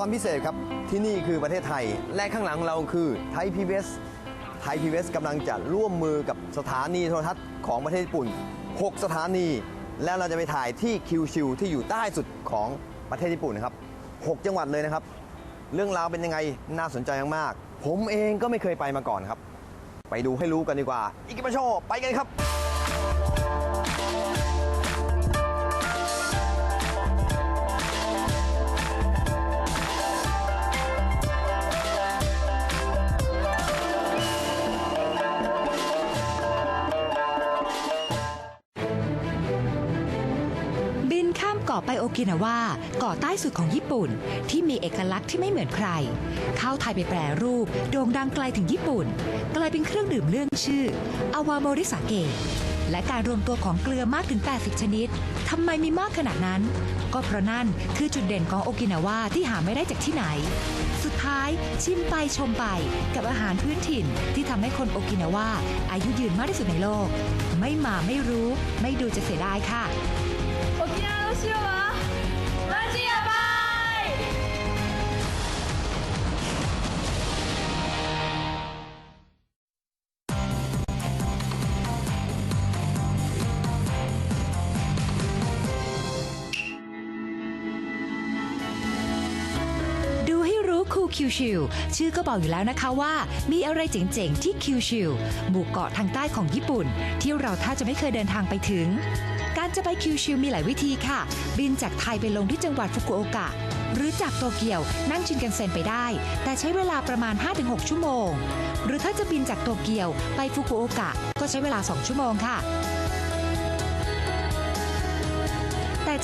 อนพิเศษครับ ที่นี่คือประเทศไทย และข้างหลังเราคือไทยพีบีเอสไทยพีบีเอสกำลังจะร่วมมือกับสถานีโทรทัศน์ของประเทศญี่ปุ่น 6 สถานี แล้วเราจะไปถ่ายที่คิวชิวที่อยู่ใต้สุดของประเทศญี่ปุ่นนะครับ 6 จังหวัดเลยนะครับ เรื่องราวเป็นยังไงน่าสนใจมากๆผมเองก็ไม่เคยไปมาก่อนครับ ไปดูให้รู้กันดีกว่าอิกิมาโชไปกันครับ โอกินาวาเกาะใต้สุดของญี่ปุ่น ที่มีเอกลักษณ์ที่ไม่เหมือนใครเข้าไทยไปแปรรูป โด่งดังไกลถึงญี่ปุ่น กลายเป็นเครื่องดื่มเรื่องชื่ออาวาโมริสาเกะและการรวมตัวของเกลือมากถึง 80 ชนิด ทำไมมีมากขนาดนั้น ก็เพราะนั่นคือจุดเด่นของโอกินาวาที่หาไม่ได้จากที่ไหน สุดท้ายชิมไปชมไป กับอาหารพื้นถิ่นที่ทำให้คนโอกินาวาอายุยืนมากที่สุดในโลก ไม่มาไม่รู้ ไม่ดูจะเสียดายค่ะ คิวชิวชื่อก็บอกอยู่แล้วนะคะว่า มีอะไรเจ๋งๆ ที่คิวชิวหมู่เกาะทางใต้ของญี่ปุ่น ที่เราถ้าจะไม่เคยเดินทางไปถึง การจะไปคิวชิวมีหลายวิธีค่ะ บินจากไทยไปลงที่จังหวัดฟุกุโอกะ หรือจากโตเกียวนั่งชินกันเซ็นไปได้ แต่ใช้เวลาประมาณ 5-6 ชั่วโมง หรือถ้าจะบินจากโตเกียวไปฟุกุโอกะ ก็ใช้เวลา 2 ชั่วโมงค่ะ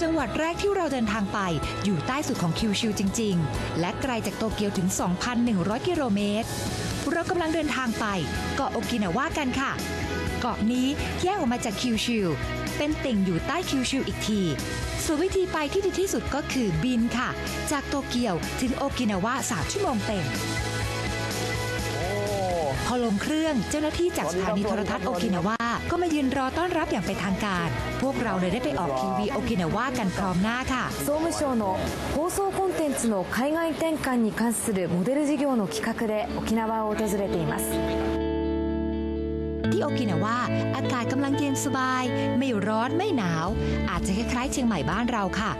จังหวัดแรกที่เราเดินทางไป อยู่ใต้สุดของคิวชิวจริง ๆ และไกลจากโตเกียวถึง 2,100 กิโลเมตร เรากำลังเดินทางไปเกาะโอกินาวากันค่ะ เกาะนี้แยกออกมาจากคิวชิวเป็นติ่งอยู่ใต้คิวชิวอีกทีส่วนวิธีไปที่ดีที่สุดก็คือบินค่ะ จากโตเกียวถึงโอกินาวา3ชั่วโมงเต็ม พอลงเครื่องเจ้าหน้าที่จากสถานีโทรทัศน์โอกินาวาก็มายืนรอต้อนรับอย่างเป็นทางการ พวกเราเลยได้ไปออกทีวีโอกินาวากันพร้อมหน้าค่ะ 総務省の放送コンテンツの海外転換に関するモデル事業の企画で沖縄を訪れています ที่โอกินาวาอากาศกำลังเย็นสบาย ไม่ร้อนไม่หนาว อาจจะคล้ายๆเชียงใหม่บ้านเราค่ะ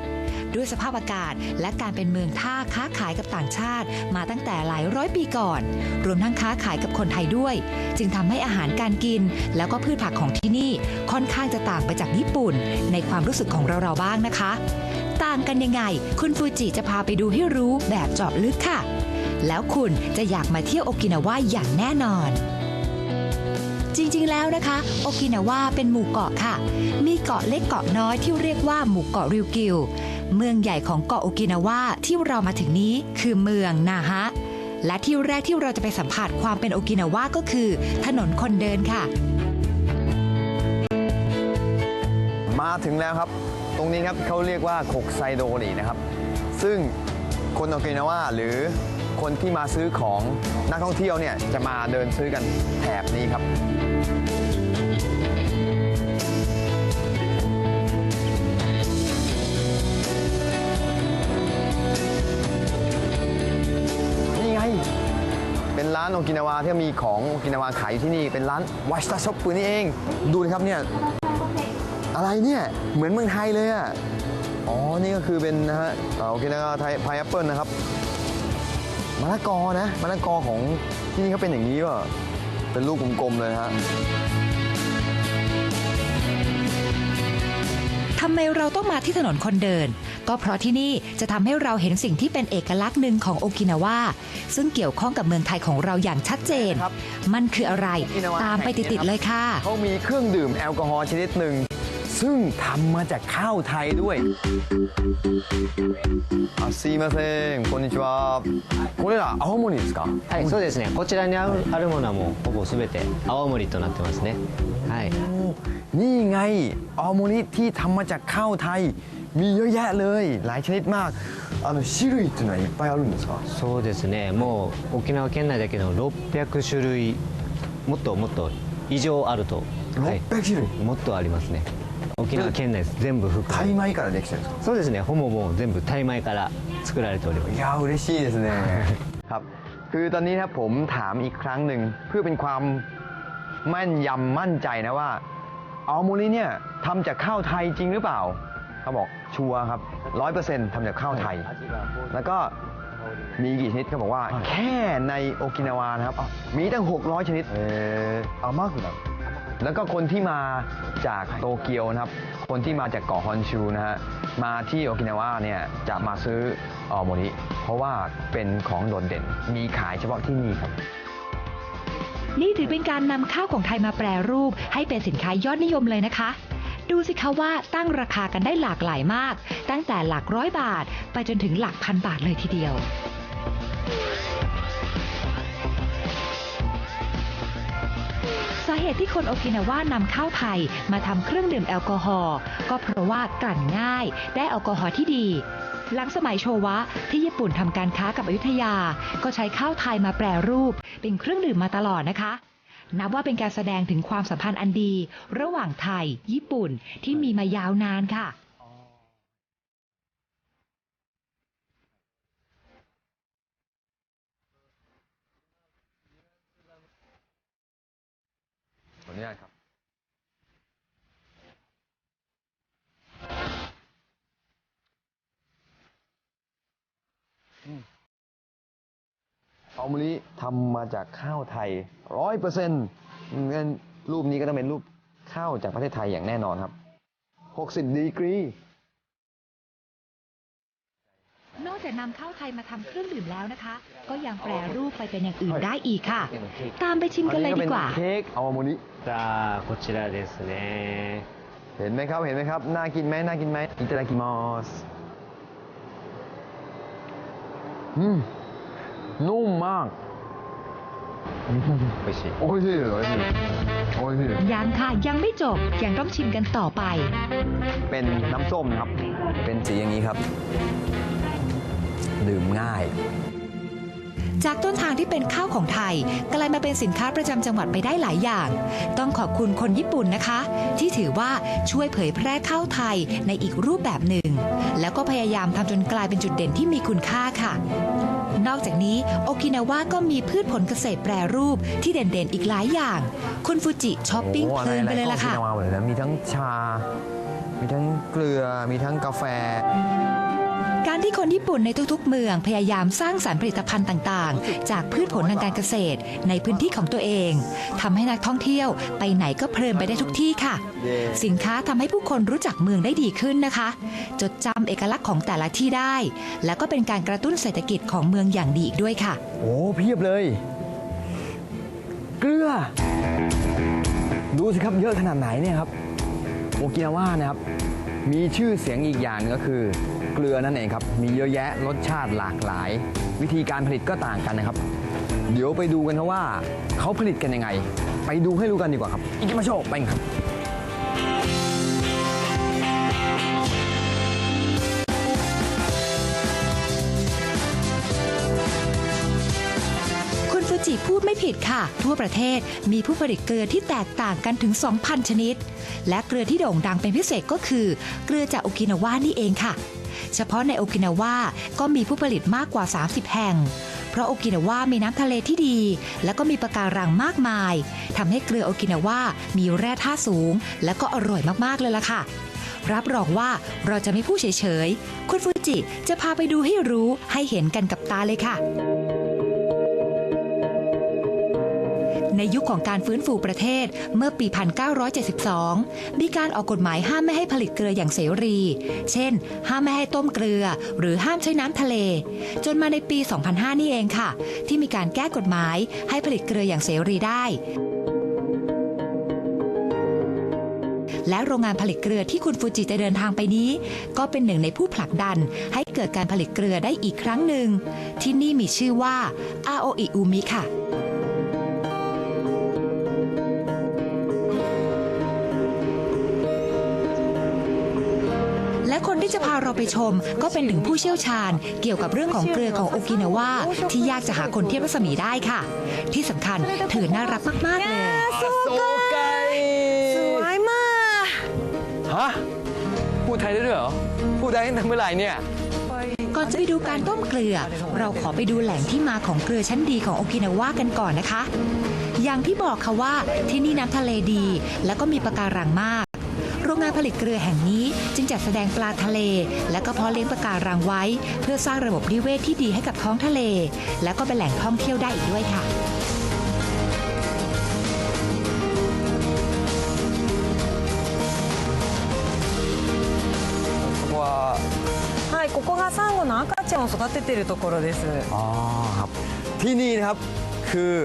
ด้วยสภาพอากาศ และการเป็นเมืองท่าค้าขายกับต่างชาติ มาตั้งแต่หลายร้อยปีก่อน รวมทั้งค้าขายกับคนไทยด้วย จึงทำให้อาหารการกิน แล้วก็พืชผักของที่นี่ค่อนข้างจะต่างไปจากญี่ปุ่น ในความรู้สึกของเราๆบ้างนะคะ ต่างกันยังไง คุณฟูจิจะพาไปดูให้รู้แบบเจาะลึกค่ะ แล้วคุณจะอยากมาเที่ยวโอกินาวาอย่างแน่นอนจริงๆ แล้วนะคะ โอกินาวาเป็นหมู่เกาะค่ะ มีเกาะเล็กเกาะน้อยที่เรียกว่าหมู่เกาะริวกิว เมืองใหญ่ของเกาะโอกินาวาที่เรามาถึงนี้คือเมืองนาฮะ และที่แรกที่เราจะไปสัมผัสความเป็นโอกินาวาก็คือ ถนนคนเดินค่ะ มาถึงแล้วครับ ตรงนี้ครับเขาเรียกว่าโคกไซโดรินะครับ ซึ่งคนโอกินาวาหรือคนที่มาซื้อของนักท่องเที่ยวเนี่ยจะมาเดินซื้อกันแถบนี้ครับ ร้านโอกินาวาที่มีของโอกินาวาขายอยู่ที่นี่เป็นร้านวัชตาช็อปปืนนี่เอง ดูนะครับเนี่ยอะไรเนี่ยเหมือนเมืองไทยเลยอะอ๋อนี่ก็คือเป็นนะฮะเอ่อโอเคนะไทยพายแอปเปิลนะครับมะละกอนะมะละกอของที่นี่เขาเป็นอย่างนี้ว่ะเป็นลูกกลมๆเลยฮะทำไมเราต้องมาที่ถนนคนเดิน ก็เพราะที่นี่จะทำให้เราเห็นสิ่งที่เป็นเอกลักษณ์หนึ่งของโอกินาวาซึ่งเกี่ยวข้องกับเมืองไทยของเราอย่างชัดเจน ครับ มันคืออะไร โอกินาวา ตามไปติดๆเลยค่ะ เขามีเครื่องดื่มแอลกอฮอล์ชนิดหนึ่ง ซึ่งทำมาจากข้าวไทยด้วยอ่ะすいませんこんにちはこれら青森ですかはい、そうですね。こちらにあるあるものはもうほぼすべて青森となってますね。はい。 นี่ไงอัลโมนิที่ทำมาจากข้าวไทย มีเยอะแยะเลย หลายชนิดมากあの種類っていうのはいっぱいあるんですかそうですね。もう沖縄県内だけでも600種類もっともっと以上あると。はい600種類もっとありますね。 沖縄県内です全部含タイめ米からできてるんですかそうですねほぼもう全部タイ米から作られております ยา嬉しいですね ครับ คือตอนนี้นะครับผมถามอีกครั้งหนึ่งเพื่อเป็นความแม่นยำมั่นใจนะว่าอัลโมลิเนี่ยทำจากข้าวไทยจริงหรือเปล่า เขาบอกชัวร์ครับร้อยเปอร์เซ็นต์ทำจากข้าวไทย แล้วก็มีกี่ชนิดเขาบอกว่า แค่ในโอกินาวานะครับมีตั้ง 600 ชนิด เออเอามากเลยแล้วก็คนที่มาจากโตเกียวนะครับ คนที่มาจากเกาะฮอนชูนะฮะ มาที่โอกินาวาเนี่ยจะมาซื้อออโมริเพราะว่าเป็นของโดดเด่น มีขายเฉพาะที่นี่ครับ นี่ถือเป็นการนำข้าวของไทยมาแปรรูปให้เป็นสินค้ายอดนิยมเลยนะคะ ดูสิคะว่าตั้งราคากันได้หลากหลายมาก ตั้งแต่หลักร้อยบาท ไปจนถึงหลักพันบาทเลยทีเดียวสาเหตุที่คนโอกินาว่านำข้าวไทยมาทำเครื่องดื่มแอลกอฮอล์ก็เพราะว่ากลั่นง่าย ได้แอลกอฮอล์ที่ดี หลังสมัยโชวะที่ญี่ปุ่นทำการค้ากับอยุธยา ก็ใช้ข้าวไทยมาแปรรูป เป็นเครื่องดื่มมาตลอดนะคะ นับว่าเป็นการแสดงถึงความสัมพันธ์อันดี ระหว่างไทย ญี่ปุ่นที่มีมายาวนานค่ะขออนุญาตครับอั ลโมริทำมาจากข้าวไทยร้อยเปอร์เซ็นต์งั้นรูปนี้ก็ต้องเป็นรูปข้าวจากประเทศไทยอย่างแน่นอนครับ 60 ดีกรี นอกจากนำข้าวไทยมาทำเครื่องดื่มแล้วนะคะ ก็ยังแปรรูปไปเป็นอย่างอื่นได้อีกค่ะ ตามไปชิมกันเลยดีกว่า อันนี้เป็นเค้กอัลโมริ さあこちらですね เห็นไหมครับ เห็นไหมครับ น่ากินไหมน่ากินไหมอิตาลีกิมอสอืม นุ่มมากไปชิมโอ้ยโอ้ยโอ้ยสิยังค่ะยังไม่จบยังต้องชิมกันต่อไป เป็นน้ำส้มครับ เป็นสีอย่างนี้ครับ ดื่มง่าย จากต้นทางที่เป็นข้าวของไทยกลายมาเป็นสินค้าประจำจังหวัดไปได้หลายอย่าง ต้องขอบคุณคนญี่ปุ่นนะคะ ที่ถือว่าช่วยเผยแพร่ข้าวไทยในอีกรูปแบบหนึ่ง แล้วก็พยายามทำจนกลายเป็นจุดเด่นที่มีคุณค่าค่ะ นอกจากนี้โอกินาวาก็มีพืชผลเกษตรแปรรูปที่เด่นๆอีกหลายอย่าง คุณฟูจิช้อปปิ้งโอ้เพลินไปอะไรๆเลยล่ะค่ะก็กินออกมาหมดเลยนะมีทั้งชา มีทั้งเกลือ มีทั้งกาแฟ การที่คนญี่ปุ่นในทุกๆ เมืองพยายามสร้างสารรค์ผลิตภัณฑ์ต่างๆ จากพืชผลทางการเกษตรในพื้นที่ของตัวเองทำให้นักท่องเที่ยวไปไหนก็เพลินไปได้ทุกที่ค่ะ สินค้าทำให้ผู้คนรู้จักเมืองได้ดีขึ้นนะคะ จดจำเอกลักษณ์ของแต่ละที่ได้ แล้วก็เป็นการกระตุ้นเศรษฐกิจของเมืองอย่างดีอีกด้วยค่ะ โอ้เพียบเลย เกลือ ดูสิครับเยอะขนาดไหนเนี่ยครับโอกินาว่านะครับมีชื่อเสียงอีกอย่างหนึงก็คือ เกลือนั่นเองครับ มีเยอะแยะรสชาติหลากหลาย วิธีการผลิตก็ต่างกันนะครับ เดี๋ยวไปดูกันครับว่าเขาผลิตกันยังไง ไปดูให้รู้กันดีกว่าครับอีกมาโชไปครับคุณฟูจิพูดไม่ผิดค่ะ ทั่วประเทศมีผู้ผลิตเกลือที่แตกต่างกันถึง 2,000 ชนิด และเกลือที่โด่งดังเป็นพิเศษก็คือ เกลือจากโอกินาวานี่เองค่ะ เฉพาะในโอกินาวาก็มีผู้ผลิตมากกว่า 30 แห่ง เพราะโอกินาวามีน้ำทะเลที่ดี และก็มีปะการังมากมายทำให้เกลือโอกินาวามีแร่ธาตุสูง และก็อร่อยมากๆเลยล่ะค่ะ รับรองว่าเราจะไม่พูดเฉยๆ คุณฟูจิจะพาไปดูให้รู้ให้เห็นกันกับตาเลยค่ะ ในยุคของการฟื้นฟูประเทศเมื่อปี 1972 มีการออกกฎหมายห้ามไม่ให้ผลิตเกลืออย่างเสรี เช่น ห้ามไม่ให้ต้มเกลือ หรือห้ามใช้น้ำทะเล จนมาในปี 2005 นี่เองค่ะ ที่มีการแก้กฎหมายให้ผลิตเกลืออย่างเสรีได้และโรงงานผลิตเกลือที่คุณฟูจิจะเดินทางไปนี้ ก็เป็นหนึ่งในผู้ผลักดัน ให้เกิดการผลิตเกลือได้อีกครั้งหนึ่ง ที่นี่มีชื่อว่า Aoi Umi ค่ะและ ที่จะพาเราไปชม ก็เป็นถึงผู้เชี่ยวชาญ เกี่ยวกับเรื่องของเกลือของโอกินาวาที่ยากจะหาคนเทียบรัศมีได้ค่ะ ที่สำคัญเธอน่ารักมากๆเลยโซไกสวยมากฮะได้ตั้งแต่เมื่อไหร่เนี่ย ก่อนจะไปดูการต้มเกลือ เราขอไปดูแหล่งที่มาของเกลือชั้นดีของโอกินาวากันก่อนนะคะ อย่างที่บอกค่ะว่าที่นี่น้ำทะเลดี แล้วก็มีปะการังมาก โรงงานผลิตเกลือแห่งนี้จึงจัดแสดงปลาทะเล และก็เพาะเลี้ยงปะการังไว้ เพื่อสร้างระบบนิเวศที่ดีให้กับท้องทะเล และก็เป็นแหล่งท่องเที่ยวได้อีกด้วยค่ะ ว่า はい、ここがサンゴの赤ちゃんを育てているところです。 อ๋อครับ ที่นี่นะครับคือ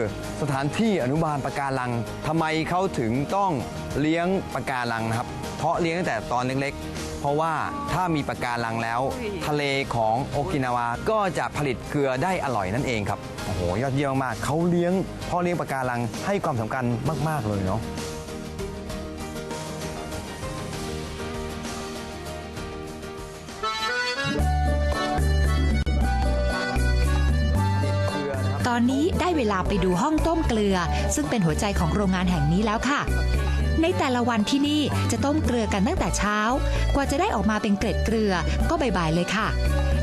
สถานที่อนุบาลปะการังทำไมเขาถึงต้องเลี้ยงปะการังนะครับ เพราะเลี้ยงตั้งแต่ตอนเล็กๆ เพราะว่าถ้ามีปะการังแล้ว ทะเลของโอกินาวาก็จะผลิตเกลือได้อร่อยนั่นเองครับโอ้โหยอดเยี่ยมมากเขาเลี้ยงพ่อเลี้ยงปะการังให้ความสำคัญมาก ๆเลยเนาะตอนนี้ได้เวลาไปดูห้องต้มเกลือ ซึ่งเป็นหัวใจของโรงงานแห่งนี้แล้วค่ะ ในแต่ละวันที่นี่จะต้มเกลือกันตั้งแต่เช้า กว่าจะได้ออกมาเป็นเกล็ดเกลือก็บ่ายๆเลยค่ะ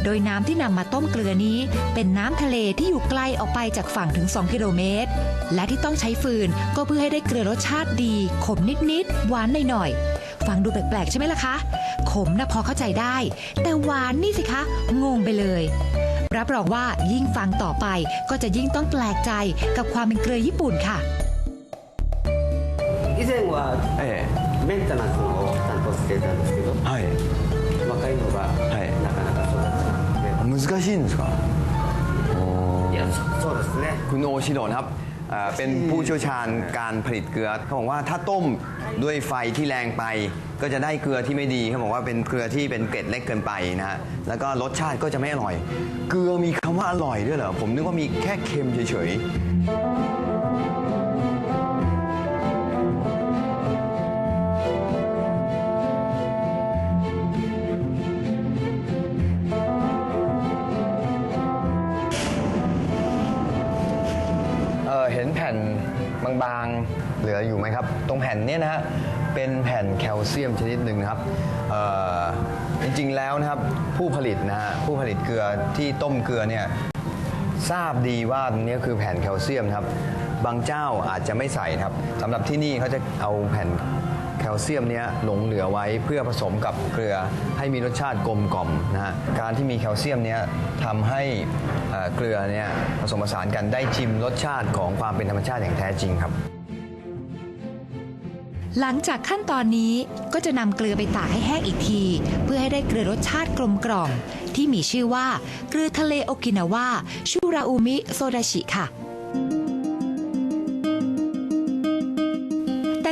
โดยน้ำที่นำมาต้มเกลือนี้ เป็นน้ำทะเลที่อยู่ไกลออกไปจากฝั่งถึง 2 กิโลเมตร และที่ต้องใช้ฟืนก็เพื่อให้ได้เกลือรสชาติดี ขมนิดๆหวานหน่อยๆฟังดูแปลกๆใช่ไหมล่ะคะ ขมนะพอเข้าใจได้ แต่หวานนี่สิคะงงไปเลยรับรองว่ายิ่งฟังต่อไปก็จะยิ่งต้องแปลกใจกับความเป็นเกลือญี่ปุ่นค่ะ はええメンテナンスのを担当していたんですけどはい若いのがはいなかなか育たなくて、難しいんですかいやそそうですね คุณโอชิโนะนะครับเอ่อเป็นผู้เชี่ยวชาญการผลิตเกลือเขาบอกว่าถ้าต้มด้วยไฟที่แรงไป ก็จะได้เกลือที่ไม่ดีเขาบอกว่าเป็นเกลือที่เป็นเกล็ดเล็กเกินไปนะฮะแล้วก็รสชาติก็จะไม่อร่อย เกลือมีคำว่าอร่อยด้วยเหรอผมนึกว่ามีแค่เค็มเฉยๆ บางๆ เหลืออยู่ไหมครับ ตรงแผ่นเนี้ยนะฮะเป็นแผ่นแคลเซียมชนิดหนึ่งนะครับเอ่อจริงๆแล้วนะครับผู้ผลิตนะฮะผู้ผลิตเกลือที่ต้มเกลือเนี่ยทราบดีว่าตรงนี้คือแผ่นแคลเซียมนะครับ บางเจ้าอาจจะไม่ใส่นะครับสำหรับที่นี่เขาจะเอาแผ่นแคลเซียมเนี้ยหลงเหลือไว้เพื่อผสมกับเกลือให้มีรสชาติกลมกล่อมนะฮะการที่มีแคลเซียมเนี้ยทำให้ เกลือเนี่ยผสมผสานกันได้ชิมรสชาติของความเป็นธรรมชาติอย่างแท้จริงครับ หลังจากขั้นตอนนี้ก็จะนำเกลือไปตากให้แห้งอีกที เพื่อให้ได้เกลือรสชาติกลมกล่อม ที่มีชื่อว่าเกลือทะเลโอกินาวาชูราอูมิโซดาชิค่ะ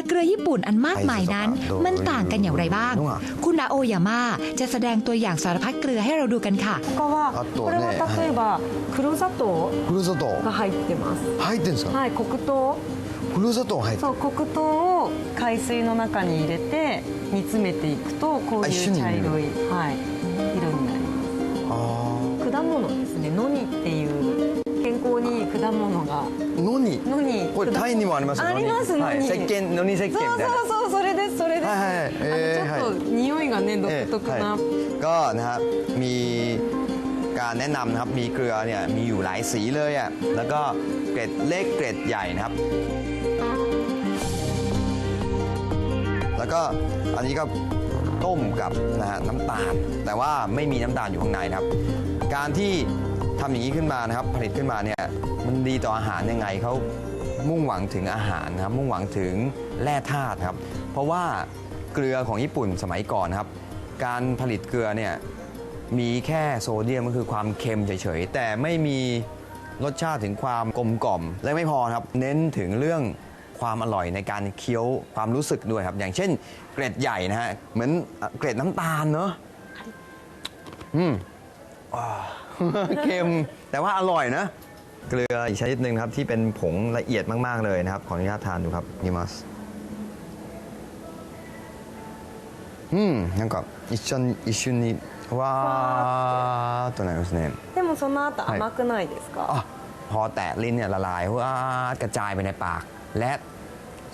เกลือญี่ปุ่นอันมากมายนั้น มันต่างกันอย่างไรบ้าง คุณนาโอยาม่าจะแสดงตัวอย่างสารพัดเกลือให้เราดูกันค่ะ 他はあとねこれは例えば黒砂糖黒砂糖が入ってます。入ってんですかはい、黒糖。黒砂糖入ってそう、黒糖を海水の中に入れて煮詰めていくとこうあ一緒いうに入れる茶色い、はい、色になります。果物ですね。ノニっていう 健康にいい果物が。のにノニ。これタイにもありますよありますノニ。はい石鹸のに石鹸みそうたいなそうそう、それです、それです。はいはいはいえーあのちょっと匂いがね、独特な。เอ่อはいก็นะครับมีการแนะนำนะครับมีเกลือเนี่ยมีอยู่หลายสีเลยอ่ะแล้วก็เกร็ดเล็กเกร็ดใหญ่นะครับ แล้วก็อันนี้ก็ต้มกับนะฮะน้ำตาล แต่ว่าไม่มีน้ำตาลอยู่ข้างในนะครับ การที่ ทำอย่างนี้ขึ้นมานะครับผลิตขึ้นมาเนี่ยมันดีต่ออาหารยังไงเขามุ่งหวังถึงอาหารนะครับมุ่งหวังถึงแร่ธาตุครับเพราะว่าเกลือของญี่ปุ่นสมัยก่อนครับ การผลิตเกลือเนี่ยมีแค่โซเดียมก็คือความเค็มเฉยๆ แต่ไม่มีรสชาติถึงความกลมกล่อม และไม่พอครับ เน้นถึงเรื่องความอร่อยในการเคี้ยวความรู้สึกด้วยครับ อย่างเช่น เกร็ดใหญ่นะฮะเหมือนเกร็ดน้ำตาลเนอะอืม เค็มแต่ว่าอร่อยนะ เกลืออีกชนิดหนึ่งครับ ที่เป็นผงละเอียดมาก ๆ เลยนะครับ ขออนุญาตทานดูครับนิมัสอืมなんか一緒に一緒にわーっとなりますねでもその後はい甘くないですか。 อ่ะพอแตะลิ้นเนี่ยละลายว้าดกระจายไปในปาก และ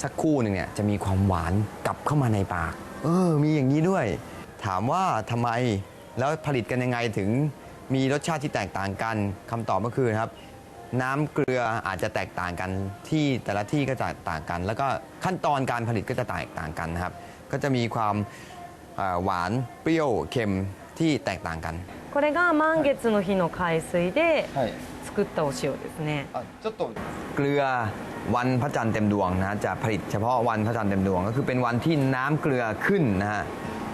สักครู่หนึ่งเนี่ยจะมีความหวานกลับเข้ามาในปาก เออ มีอย่างนี้ด้วย ถามว่าทำไม แล้วผลิตกันยังไงถึง มีรสชาติที่แตกต่างกันคำตอบก็คือนะครับ น้ำเกลืออาจจะแตกต่างกันที่แต่ละที่ก็จะต่างกัน แล้วก็ขั้นตอนการผลิตก็จะแตกต่างกันนะครับ ก็จะมีความเอ่อหวานเปรี้ยวเค็มที่แตกต่างกัน これが満月の日の海水で作ったお塩ですね、 เกลือวันพระจันทร์เต็มดวงนะฮะจะผลิตเฉพาะวันพระจันทร์เต็มดวง ก็คือเป็นวันที่น้ำเกลือขึ้นนะฮะ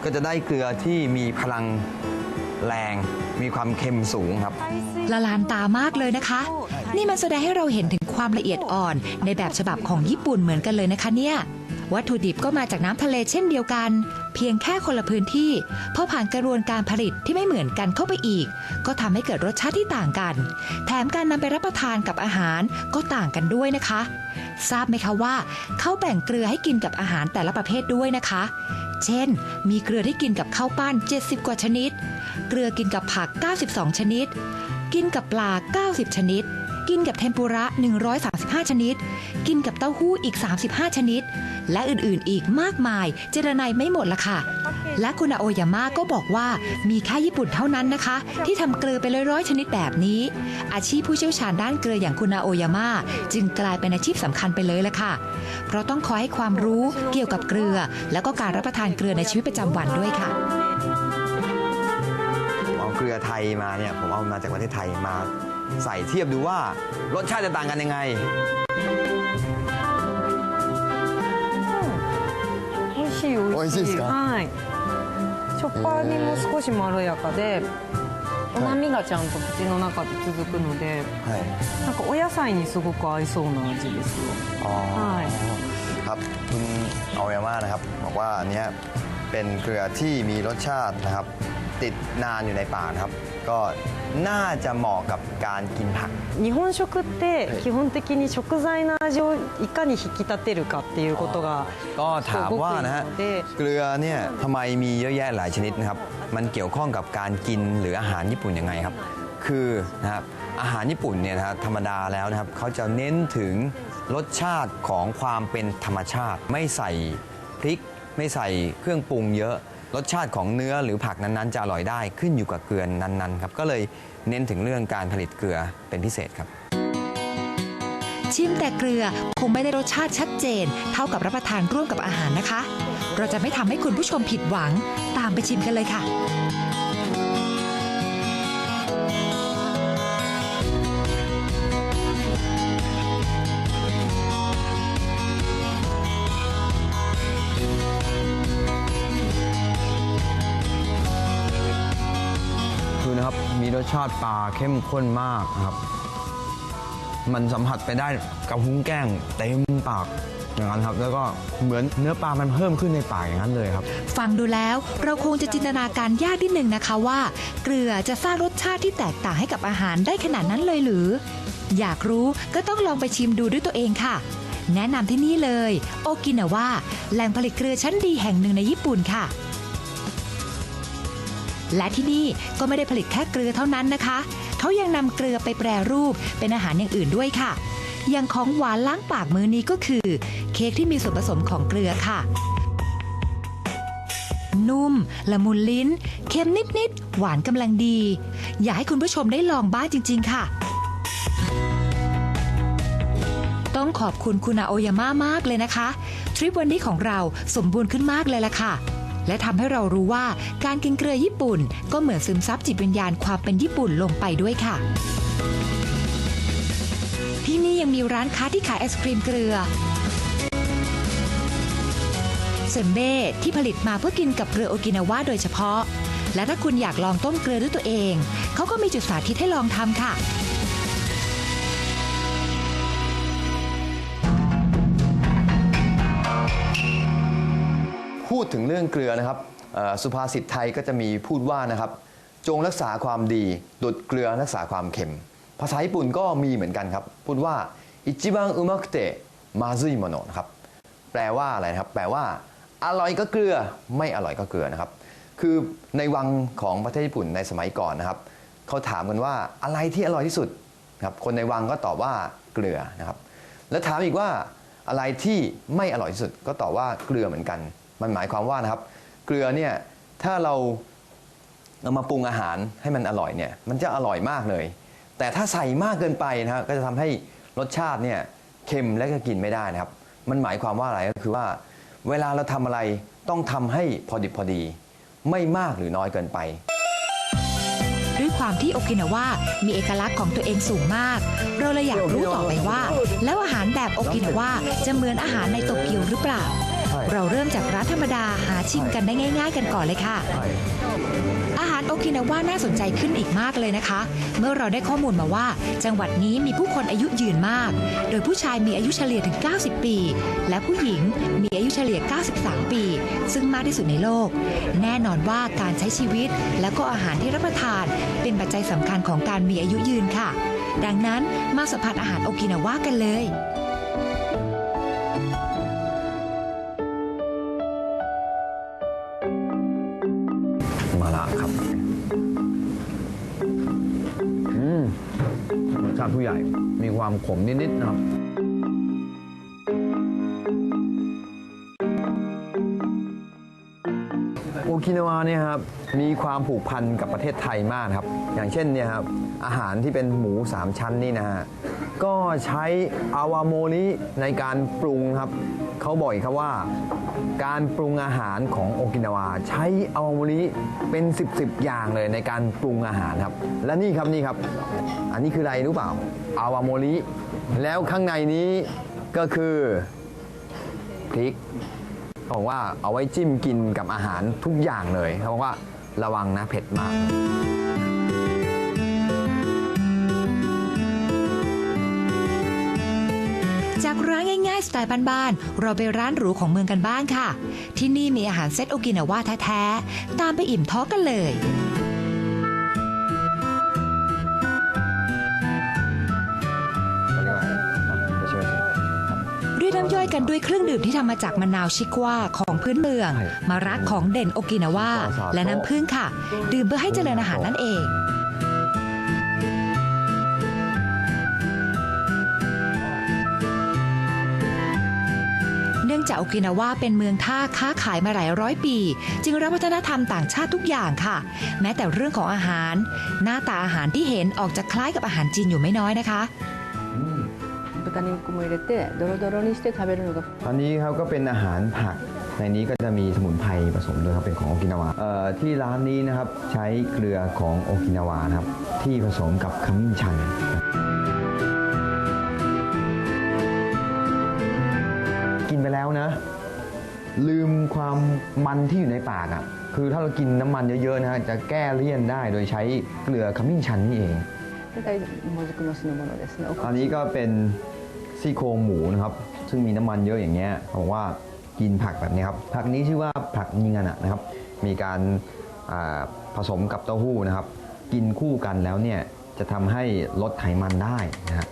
ก็จะได้เกลือที่มีพลังแรง มีความเค็มสูงครับ ละลานตามากเลยนะคะ นี่มันแสดงให้เราเห็นถึงความละเอียดอ่อน ในแบบฉบับของญี่ปุ่นเหมือนกันเลยนะคะเนี่ยวัตถุดิบก็มาจากน้ำทะเลเช่นเดียวกัน เพียงแค่คนละพื้นที่พอผ่านกระบวนการผลิตที่ไม่เหมือนกันเข้าไปอีก ก็ทำให้เกิดรสชาติที่ต่างกัน แถมการนำไปรับประทานกับอาหารก็ต่างกันด้วยนะคะ ทราบไหมคะว่าเขาแบ่งเกลือให้กินกับอาหารแต่ละประเภทด้วยนะคะ เช่น มีเกลือที่กินกับข้าวปั้น 70 กว่าชนิด เกลือกินกับผัก 92 ชนิด กินกับปลา 90 ชนิด กินกับเทมปุระ 135 ชนิด กินกับเต้าหู้อีก 35 ชนิด และอื่นๆอีกมากมาย เจรนายไม่หมดละค่ะ และคุณอาโอยาม่าก็บอกว่ามีแค่ญี่ปุ่นเท่านั้นนะคะ ที่ทำเกลือไปร้อยๆชนิดแบบนี้ อาชีพผู้เชี่ยวชาญด้านเกลืออย่างคุณอาโอยาม่าจึงกลายเป็นอาชีพสำคัญไปเลยละค่ะ เพราะต้องคอยให้ความรู้เกี่ยวกับเกลือ แล้วก็การรับประทานเกลือในชีวิตประจำวันด้วยค่ะเอาเกลือไทยมาเนี่ยผมเอามาจากประเทศไทยมา ใส่เทียบดูว่ารสชาติจะต่างกันยังไง 美味しい美味しい美味しいですかはい食感にも少しまろやかでうまみがちゃんと口の中で続くので、はいなんかお野菜にすごく合いそうな味ですよ อ๋อ はい ครับคุณเอายาม่านะครับ บอกว่าอันเนี้ยเป็นเกลือที่มีรสชาตินะครับ ติดนานอยู่ในปากนะครับ ก็น่าจะเหมาะกับการกินผัก 日本食って基本的に食材の味をいかに引き立てるかっていうことが ก็ถามว่านะฮะ すごくいいので เกลือเนี่ยทำไมมีเยอะแยะหลายชนิดนะครับ มันเกี่ยวข้องกับการกินหรืออาหารญี่ปุ่นยังไงครับ คือนะครับอาหารญี่ปุ่นเนี่ยนะครับธรรมดาแล้วนะครับเขาจะเน้นถึงรสชาติของความเป็นธรรมชาติ ไม่ใส่พริก ไม่ใส่เครื่องปรุงเยอะ รสชาติของเนื้อหรือผักนั้นๆ จะอร่อยได้ขึ้นอยู่กับเกลือนั้นๆครับก็เลยเน้นถึงเรื่องการผลิตเกลือเป็นพิเศษครับ ชิมแต่เกลือคงไม่ได้รสชาติชัดเจน เท่ากับรับประทานร่วมกับอาหารนะคะ เราจะไม่ทำให้คุณผู้ชมผิดหวังตามไปชิมกันเลยค่ะ ชาติปลาเข้มข้นมากครับ มันสัมผัสไปได้กับหุ้งแก้งเต็มปากอย่างนั้นครับ แล้วก็เหมือนเนื้อปลามันเพิ่มขึ้นในปากอย่างนั้นเลยครับ ฟังดูแล้วเราคงจะจินตนาการยากนิดหนึ่งนะคะว่า เกลือจะสร้างรสชาติที่แตกต่างให้กับอาหารได้ขนาดนั้นเลยหรือ อยากรู้ก็ต้องลองไปชิมดูด้วยตัวเองค่ะ แนะนำที่นี่เลย โอกินาวาแหล่งผลิตเกลือชั้นดีแห่งหนึ่งในญี่ปุ่นค่ะ และที่นี่ก็ไม่ได้ผลิตแค่เกลือเท่านั้นนะคะ เขายังนำเกลือไปแปรรูปเป็นอาหารอย่างอื่นด้วยค่ะ อย่างของหวานล้างปากมื้อนี้ก็คือ เค้กที่มีส่วนผสมของเกลือค่ะ นุ่ม ละมุนลิ้น เค็มนิดๆ หวานกำลังดี อยากให้คุณผู้ชมได้ลองบ้างจริง ๆ ค่ะต้องขอบคุณคุณอาโอยาม่ามากเลยนะคะ ทริปวันนี้ของเราสมบูรณ์ขึ้นมากเลยล่ะค่ะ และทำให้เรารู้ว่าการกินเกลือญี่ปุ่น ก็เหมือนซึมซับจิตวิญญาณความเป็นญี่ปุ่นลงไปด้วยค่ะ ที่นี่ยังมีร้านค้าที่ขายไอศครีมเกลือเซมเบ้ที่ผลิตมาเพื่อกินกับเกลือโอกินาวาโดยเฉพาะ และถ้าคุณอยากลองต้มเกลือด้วยตัวเอง เขาก็มีจุดสาธิตให้ลองทำค่ะ พูดถึงเรื่องเกลือนะครับสุภาษิตไทยก็จะมีพูดว่านะครับ จงรักษาความดีดุดเกลือรักษาความเค็ม ภาษาญี่ปุ่นก็มีเหมือนกันครับ พูดว่าอิจิบังอุมาคุเตะมาซุยโมโนะนะครับแปลว่าอะไรนะครับ แปลว่า อร่อยก็เกลือไม่อร่อยก็เกลือนะครับ คือในวังของประเทศญี่ปุ่นในสมัยก่อนนะครับเขาถามกันว่าอะไรที่อร่อยที่สุดครับคนในวังก็ตอบว่าเกลือนะครับ แล้วถามอีกว่าอะไรที่ไม่อร่อยที่สุดก็ตอบว่าเกลือเหมือนกัน มันหมายความว่านะครับ เกลือเนี่ยถ้าเราเอามาปรุงอาหารให้มันอร่อยเนี่ยมันจะอร่อยมากเลย แต่ถ้าใส่มากเกินไปนะครับก็จะทำให้รสชาติเนี่ยเค็มและก็กินไม่ได้นะครับ มันหมายความว่าอะไรก็คือว่า เวลาเราทำอะไรต้องทำให้พอดิบพอดี ไม่มากหรือน้อยเกินไปด้วยความที่โอกินาวามีเอกลักษณ์ของตัวเองสูงมาก เราเลยอยากรู้ต่อไปว่า แล้วอาหารแบบโอกินาวาจะเหมือนอาหารในโตเกียวหรือเปล่า เราเริ่มจากร้านธรรมดาหาชิมกันได้ง่าย ๆ กันก่อนเลยค่ะ อาหารโอกินาวาน่าสนใจขึ้นอีกมากเลยนะคะ เมื่อเราได้ข้อมูลมาว่า จังหวัดนี้มีผู้คนอายุยืนมาก โดยผู้ชายมีอายุเฉลี่ยถึง 90 ปี และผู้หญิงมีอายุเฉลี่ย 93 ปี ซึ่งมากที่สุดในโลก แน่นอนว่าการใช้ชีวิตและก็อาหารที่รับประทาน เป็นปัจจัยสำคัญของการมีอายุยืนค่ะ ดังนั้นมาสัมผัสอาหารโอกินาวากันเลย ผู้ใหญ่ มีความขมนิดๆนะครับโอกินาวาเนี่ยครับมีความผูกพันกับประเทศไทยมากครับ อย่างเช่นเนี่ยครับอาหารที่เป็นหมูสามชั้นนี่นะฮะก็ใช้อาวาโมริในการปรุงครับเขาบอกอีกครับว่า การปรุงอาหารของโอกินาวาใช้อาวาโมริเป็น 10บสอย่างเลยในการปรุงอาหารครับ และนี่ครับนี่ครับ อันนี้คืออะไรรู้เปล่าอาวาโมริแล้วข้างในนี้ก็คือพริกเขาบอกว่าเอาไว้จิ้มกินกับอาหารทุกอย่างเลยเขาบอกว่าระวังนะเผ็ดมาก ล์บ้านๆ เราไปร้านหรูของเมืองกันบ้างค่ะ ที่นี่มีอาหารเซตโอกินาวาแท้ๆ ตามไปอิ่มท้องกันเลยด้วยน้ำย่อยกันด้วยเครื่องดื่มที่ทำมาจากมะนาวชิกว่าของพื้นเมืองใช่มารักของเด่นโอกินาวาซาโต้และน้ำผึ้งค่ะ ดื่มเพื่อให้เจริญอาหารนั่นเอง จากโอกินาวาเป็นเมืองท่าค้าขายมาหลายร้อยปี จึงรับวัฒนธรรมต่างชาติทุกอย่างค่ะ แม้แต่เรื่องของอาหาร หน้าตาอาหารที่เห็นออกจะคล้ายกับอาหารจีนอยู่ไม่น้อยนะคะ 豚肉も入れてドロドロにして食べるのが ตอนนี้ครับก็เป็นอาหารผัก ในนี้ก็จะมีสมุนไพรผสมด้วยครับเป็นของโอกินาวาเอ่อที่ร้านนี้นะครับใช้เกลือของโอกินาวานะครับที่ผสมกับขมิ้นชัน ลืมความมันที่อยู่ในปากอะ คือถ้าเรากินน้ำมันเยอะๆนะฮะจะแก้เลี่ยนได้โดยใช้เกลือขมิ้นชันนี่เอง อันนี้ก็เป็นซี่โครงหมูนะครับ ซึ่งมีน้ำมันเยอะอย่างเงี้ยเขาบอกว่ากินผักแบบนี้ครับ ผักนี้ชื่อว่าผักยิงกันนะครับ มีการผสมกับเต้าหู้นะครับ กินคู่กันแล้วเนี่ยจะทำให้ลดไขมันได้นะฮะ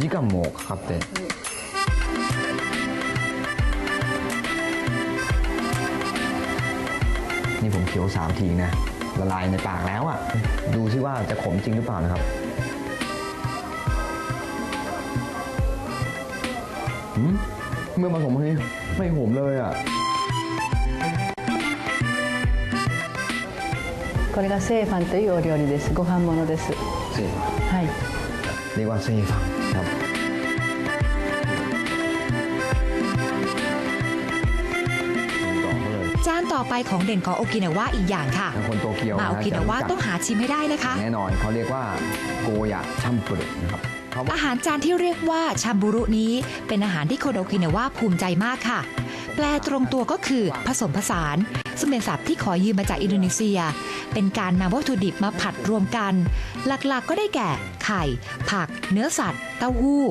ยิกะโมกครับเด็ คี้ยวสามทีนะ ละลายในปากแล้วอะ่ะ ดูซิว่าจะขมจริงหรือเปล่านะครับ หืมเมื่อผสมอันนี้ไม่ขมเลยอ่ะ これがセーファンというお料理ですご飯ものです เซ はい เรียกว่าเซฟัง อไปของเด่นของโอกินาวาอีกอย่างค่ะทางคนโตเกียวมานะโอกินาวาจะรู้จักต้องหาชิมให้ได้นะคะ แน่นอนเขาเรียกว่าโกยะชัมปุรุนะครับเขาบอกอาหารจานที่เรียกว่าชามบุรุนี้ เป็นอาหารที่คนโอกินาวาภูมิใจมากค่ะ แปลตรงตัวก็คือผสมผสาน ซึ่งเป็นศัพท์ที่ขอยืมมาจากอินโดนีเซีย เป็นการนำวัตถุดิบมาผัดรวมกัน หลักๆก็ได้แก่ ไข่ ผัก เนื้อสัตว์ เต้าหู้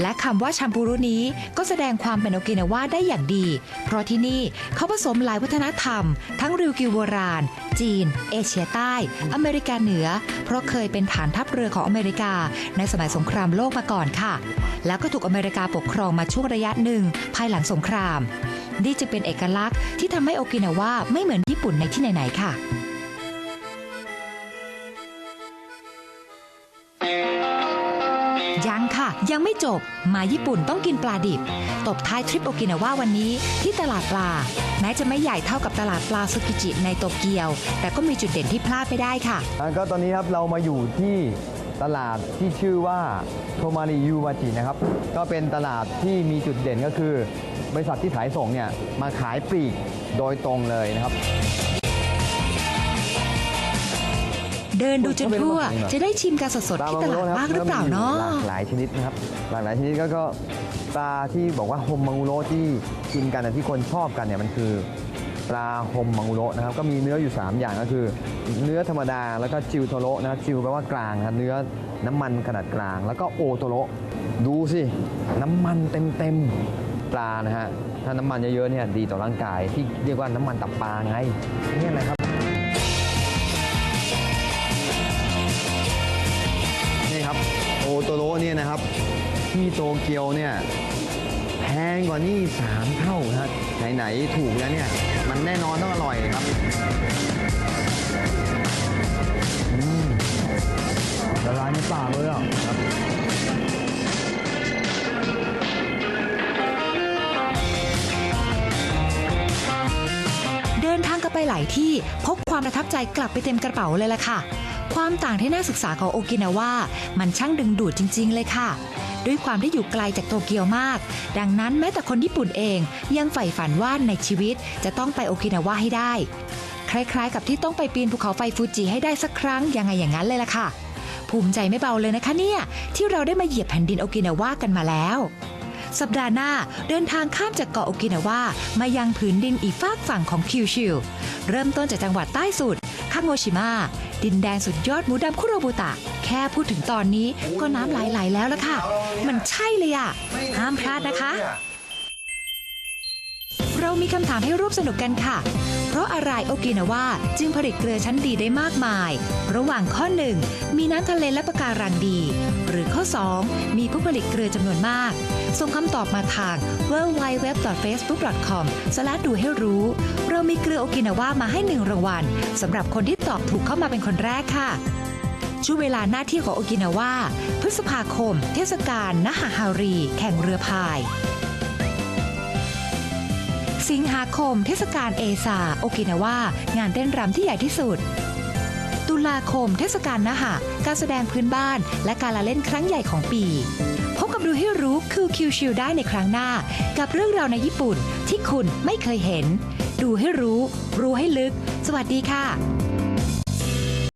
และคำว่าชามบุรุนี้ก็แสดงความเป็นโอกินาวาได้อย่างดี เพราะที่นี่เขาผสมหลายวัฒนธรรม ทั้งริวกิวโบราณ จีน เอเชียใต้ อเมริกาเหนือ เพราะเคยเป็นฐานทัพเรือของอเมริกา ในสมัยสงครามโลกมาก่อนค่ะ แล้วก็ถูกอเมริกาปกครองมาช่วงระยะหนึ่งภายหลังสงครามนี่จึงเป็นเอกลักษณ์ที่ทำให้โอกินาวาไม่เหมือนญี่ปุ่นในที่ไหนๆค่ะ ยังไม่จบ มาญี่ปุ่นต้องกินปลาดิบ ตบท้ายทริปโอกินาวาวันนี้ที่ตลาดปลา แม้จะไม่ใหญ่เท่ากับตลาดปลาซุกิจิในโตเกียว แต่ก็มีจุดเด่นที่พลาดไม่ได้ค่ะแล้วก็ตอนนี้ครับเรามาอยู่ที่ตลาดที่ชื่อว่าโทมาริยูมาจินะครับ ก็เป็นตลาดที่มีจุดเด่นก็คือ บริษัทที่ขายส่งเนี่ยมาขายปลีกโดยตรงเลยนะครับ เดินดูจนทั่ว จะได้ชิมกันสดๆที่ตลาดบ้างหรือเปล่าเนาะหลากหลายชนิดนะครับหลากหลายชนิดก็ก็ปลาที่บอกว่าโฮมมังอุโระที่กินกันนะที่คนชอบกันเนี่ยมันคือปลาโฮมมังอุโระนะครับก็มีเนื้ออยู่ 3 อย่างก็คือ เนื้อธรรมดาแล้วก็จิวโทโระนะครับจิวแปลว่ากลางครับเนื้อน้ำมันขนาดกลาง แล้วก็โอโทโระดูสิน้ำมันเต็มๆปลานะฮะถ้าน้ำมันเยอะๆเนี่ยดีต่อร่างกายที่เรียกว่าน้ำมันตับปลาไงนี่นะครับ ครับโอโตโรเนี่ยนะครับที่โตเกียวเนี่ยแพงกว่านี่3เท่านะไหนๆถูกแล้วเนี่ยมันแน่นอนต้องอร่อยครับละลายในปากเลยอะครับเดินทางกันไปหลายที่พกความประทับใจกลับไปเต็มกระเป๋าเลยล่ะค่ะ ความต่างที่น่าศึกษาของโอกินาว่ามันช่างดึงดูดจริง ๆ เลยค่ะ ด้วยความที่อยู่ไกลจากโตเกียวมาก ดังนั้นแม้แต่คนญี่ปุ่นเองยังใฝ่ฝันว่าในชีวิตจะต้องไปโอกินาว่าให้ได้ คล้ายๆ กับที่ต้องไปปีนภูเขาไฟฟูจิให้ได้สักครั้งยังไงอย่างนั้นเลยล่ะค่ะ ภูมิใจไม่เบาเลยนะคะเนี่ยที่เราได้มาเหยียบแผ่นดินโอกินาว่ากันมาแล้ว สัปดาห์หน้าเดินทางข้ามจากเกาะโอกินาวามายังผืนดินอีกฝากฝั่งของคิวชิวเริ่มต้นจากจังหวัดใต้สุดคาโงชิมาดินแดนสุดยอดหมูดำคุโรบุตะ แค่พูดถึงตอนนี้ก็น้ำไหลๆแล้วละค่ะ มันใช่เลยอะห้ามพลาดนะคะ เรามีคำถามให้ร่วมสนุกกันค่ะ เพราะอะไรโอกินาวาจึงผลิตเกลือชั้นดีได้มากมาย ระหว่างข้อ 1 มีน้ำทะเลและปะการังดี หรือข้อ 2 มีผู้ผลิตเกลือจำนวนมาก ส่งคำตอบมาทาง w w w f a c e b o o k c o m สลัดดูให้รู้ เรามีเกลือโอกินาวามาให้หนึ่งรางวัลสำหรับคนที่ตอบถูกเข้ามาเป็นคนแรกค่ะช่วงเวลาหน้าที่ของโอกินาวาพฤษภาคม เทศกาลนหาฮารี แข่งเรือพาย สิงหาคม เทศกาลเอซาโอกินาวางานเต้นรำที่ใหญ่ที่สุด ตุลาคม เทศกาลนะหะ การแสดงพื้นบ้าน และการละเล่นครั้งใหญ่ของปี พบกับดูให้รู้คือคิวชิวได้ในครั้งหน้า กับเรื่องราวในญี่ปุ่นที่คุณไม่เคยเห็น ดูให้รู้ รู้ให้ลึก สวัสดีค่ะ